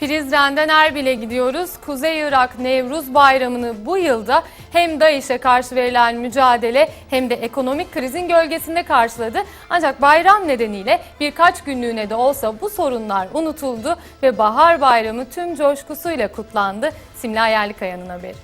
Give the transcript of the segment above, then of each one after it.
Prizren'den Erbil'e gidiyoruz. Kuzey Irak Nevruz Bayramı'nı bu yılda hem DAEŞ'e karşı verilen mücadele hem de ekonomik krizin gölgesinde karşıladı. Ancak bayram nedeniyle birkaç günlüğüne de olsa bu sorunlar unutuldu ve Bahar Bayramı tüm coşkusuyla kutlandı. Simla Yerlikaya'nın haberi.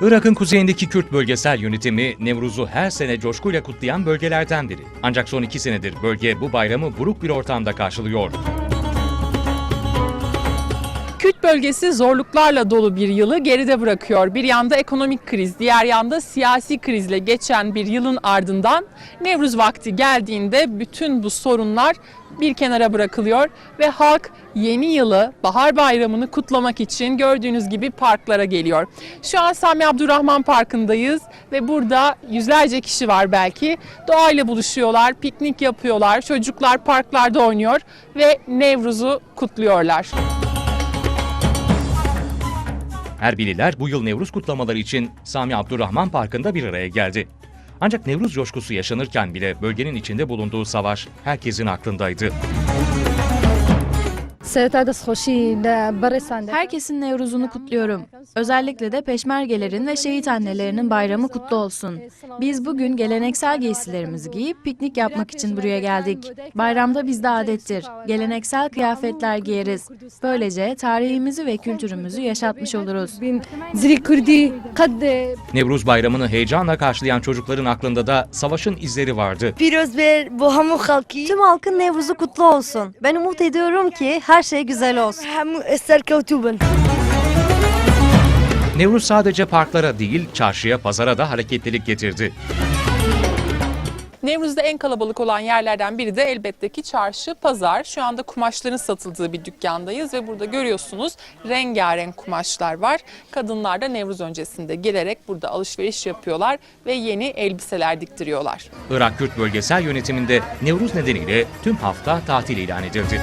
Irak'ın kuzeyindeki Kürt bölgesel yönetimi Nevruz'u her sene coşkuyla kutlayan bölgelerden biri. Ancak son iki senedir bölge bu bayramı buruk bir ortamda karşılıyor. Kürt bölgesi zorluklarla dolu bir yılı geride bırakıyor. Bir yanda ekonomik kriz, diğer yanda siyasi krizle geçen bir yılın ardından Nevruz vakti geldiğinde bütün bu sorunlar bir kenara bırakılıyor ve halk yeni yılı, Bahar Bayramı'nı kutlamak için gördüğünüz gibi parklara geliyor. Şu an Sami Abdurrahman Parkı'ndayız ve burada yüzlerce kişi var belki. Doğayla buluşuyorlar, piknik yapıyorlar, çocuklar parklarda oynuyor ve Nevruz'u kutluyorlar. Erbililer bu yıl Nevruz kutlamaları için Sami Abdurrahman Parkı'nda bir araya geldi. Ancak Nevruz coşkusu yaşanırken bile bölgenin içinde bulunduğu savaş herkesin aklındaydı. Herkesin Nevruz'unu kutluyorum. Özellikle de peşmergelerin ve şehit annelerinin bayramı kutlu olsun. Biz bugün geleneksel giysilerimizi giyip piknik yapmak için buraya geldik. Bayramda bizde adettir. Geleneksel kıyafetler giyeriz. Böylece tarihimizi ve kültürümüzü yaşatmış oluruz. Nevruz bayramını heyecanla karşılayan çocukların aklında da savaşın izleri vardı. Tüm halkın Nevruz'u kutlu olsun. Ben umut ediyorum ki her şey güzel olsun. Kavtuben. Nevruz sadece parklara değil, çarşıya, pazara da hareketlilik getirdi. Nevruz'da en kalabalık olan yerlerden biri de elbette ki çarşı, pazar. Şu anda kumaşların satıldığı bir dükkandayız ve burada görüyorsunuz rengarenk kumaşlar var. Kadınlar da Nevruz öncesinde gelerek burada alışveriş yapıyorlar ve yeni elbiseler diktiriyorlar. Irak Kürt bölgesel yönetiminde Nevruz nedeniyle tüm hafta tatil ilan edildi.